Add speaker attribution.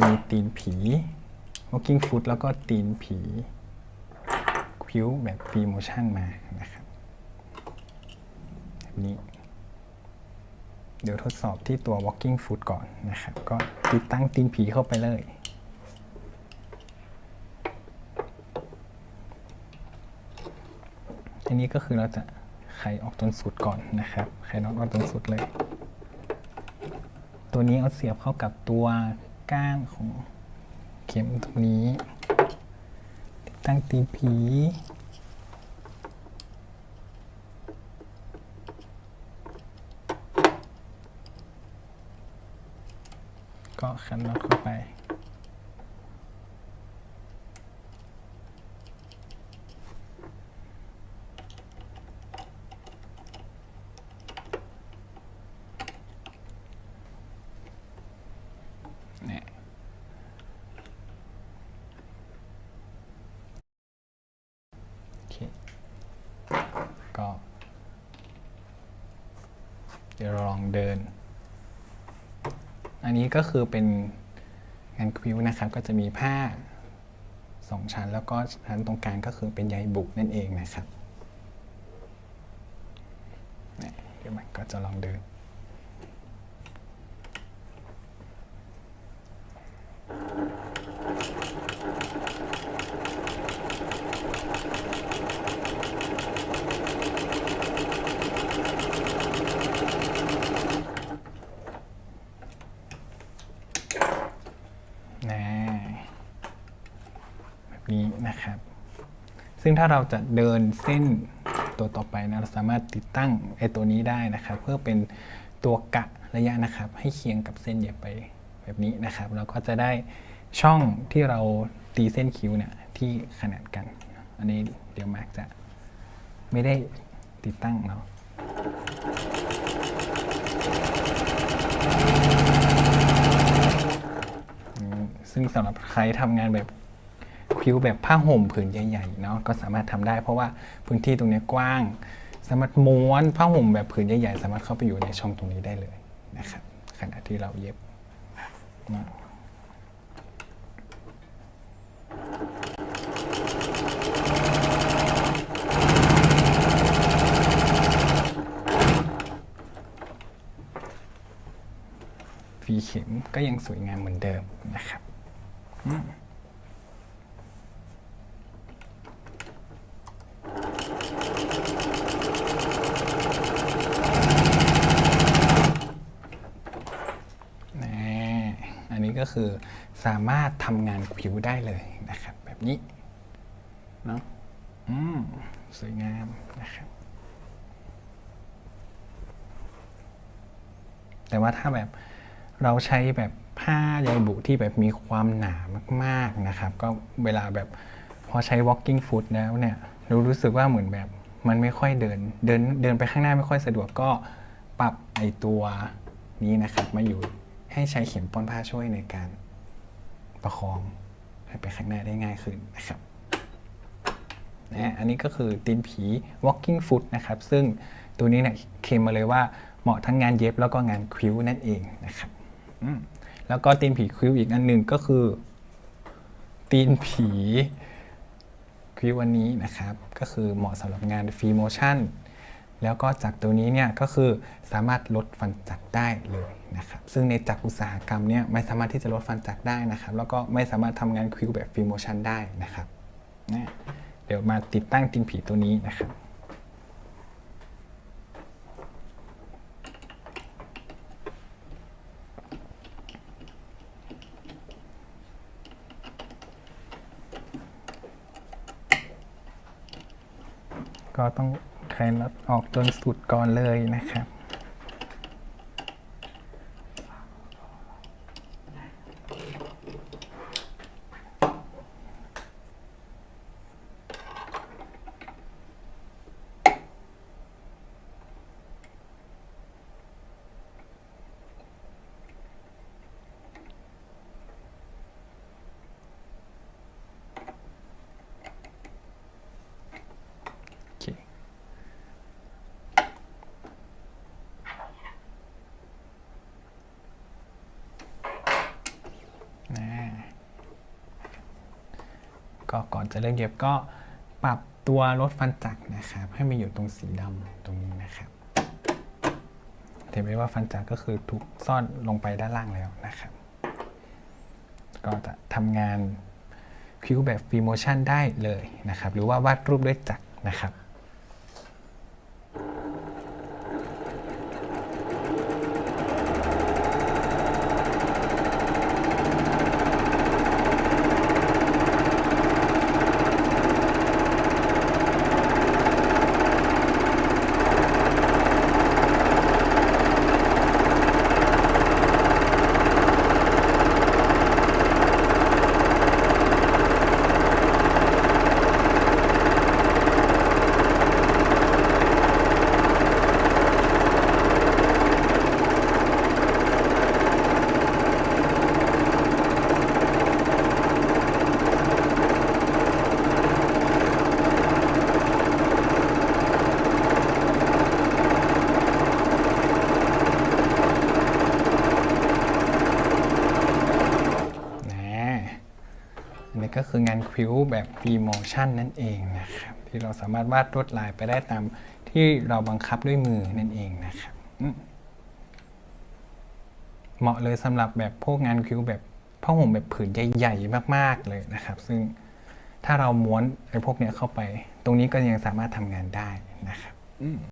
Speaker 1: จะมีตีนผี walking foot แล้วก็ตีนผีคิ้วแบบฟรีโมชั่นมานะครับแบบนี้ เดี๋ยวทดสอบที่ตัว walking foot ก่อนนะครับ ก็ติดตั้งตีนผีเข้าไปเลยอันนี้ก็คือเราจะไขออกจนสุดก่อนนะครับ ไขน็อตออกจนสุดเลย ตัวนี้เอาเสียบเข้ากับตัว ก้านของเข็มตรงนี้ ติดตั้งตีผี ก็ขันน็อตเข้าไป เนี่ยโอเค ก็ เดี๋ยวเราลองเดิน อันนี้ก็คือเป็นงานควิวนะครับ ก็จะมีผ้าสองชั้น แล้วก็ชั้นตรงกลางก็คือเป็นใยบุกนั่นเองนะครับเนี่เดี๋ยวมันก็จะลองเดิน นี้นะครับ ซึ่งถ้าเราจะเดินเส้นตัวต่อไปนะเราสามารถติดตั้งไอ้ตัวนี้ได้นะครับ เพื่อเป็นตัวกะระยะนะครับ ให้เคียงกับเส้นเย็บไปแบบนี้นะครับ เราก็จะได้ช่องที่เราตีเส้นคิ้วเนี่ยที่ขนาดกัน อันนี้เดี๋ยวมาร์กจะไม่ได้ติดตั้งเนาะซึ่งสำหรับใครทำงานแบบ คิ้วแบบผ้าห่มผืนใหญ่ๆเนาะก็สามารถทำได้ เพราะว่าพื้นที่ตรงนี้กว้าง สามารถม้วนผ้าห่มแบบผืนใหญ่ๆ สามารถเข้าไปอยู่ในช่องตรงนี้ได้เลยนะครับขณะที่เราเย็บเนาะฝีเข็มก็ยังสวยงามเหมือนเดิมนะครับอืมนี่อั นนี้ก็คือสามารถทำงานผิวได้เลยนะครับ แบบนี้เนาะอืมสวยงามนะครับ แต่ว่าถ้าแบบเราใช้แบบผ้าใยบุที่แบบมีความหนามากๆนะครับ ก็เวลาแบบพอใช้ walking foot แล้วเนี่ยเรารู้สึกว่าเหมือนแบบมันไม่ค่อยเดินเดินเดินไปข้างหน้าไม่ค่อยสะดวกก็ปรับไอตัวนี้นะครับมาอยู่ ให้ใช้เข็มป้อนผ้าช่วยในการประคองให้ไปข้างหน้าได้ง่ายขึ้นนะครับนะอันนี้ก็คือตีนผี walking foot นะครับ ซึ่งตัวนี้เนี่ยเคมมาเลยว่าเหมาะทั้งงานเย็บแล้วก็งานคิ้วนั่นเองนะครับแล้วก็ตีนผีคิ้วอีกอันหนึ่งก็คือ ตีนผีคิ้ววันนี้นะครับ ก็คือเหมาะสำหรับงานฟรีโมชั่น แล้วก็จากตัวนี้เนี่ยก็คือสามารถลดฟันจักรได้เลยนะครับซึ่งในจักรอุตสาหกรรมเนี่ยไม่สามารถที่จะลดฟันจักรได้นะครับ แล้วก็ไม่สามารถทำงานคิวแบบฟรีโมชันได้นะครับนะเดี๋ยวมาติดตั้งตีนผีตัวนี้นะครับก็ต้อง ไขน็อตออกจนสุดก่อนเลยนะครับ ก็ก่อนจะเริ่มเย็บก็ปรับตัวลดฟันจักรนะครับ ให้มันอยู่ตรงสีดำตรงนี้นะครับเห็นไหมว่าฟันจักรก็คือถูกซ่อนลงไปด้านล่างแล้วนะครับ ก็จะทำงานคิ้วแบบฟรีโมชั่นได้เลยนะครับ หรือว่าวาดรูปด้วยจักรนะครับ นะอันนี้ ก็คืองานคิ้วแบบฟรีโมชั่นนั่นเองนะครับที่เราสามารถวาดลวดลายไปได้ตามที่เราบังคับด้วยมือนั่นเองนะครับเหมาะเลยสำหรับแบบพวกงานคิ้วแบบผ้าห่มแบบผืนใหญ่ๆมาก ๆเลยนะครับ ซึ่งถ้าเราม้วนไอ้พวกเนี้ยเข้าไป ตรงนี้ก็ยังสามารถทำงานได้นะครับ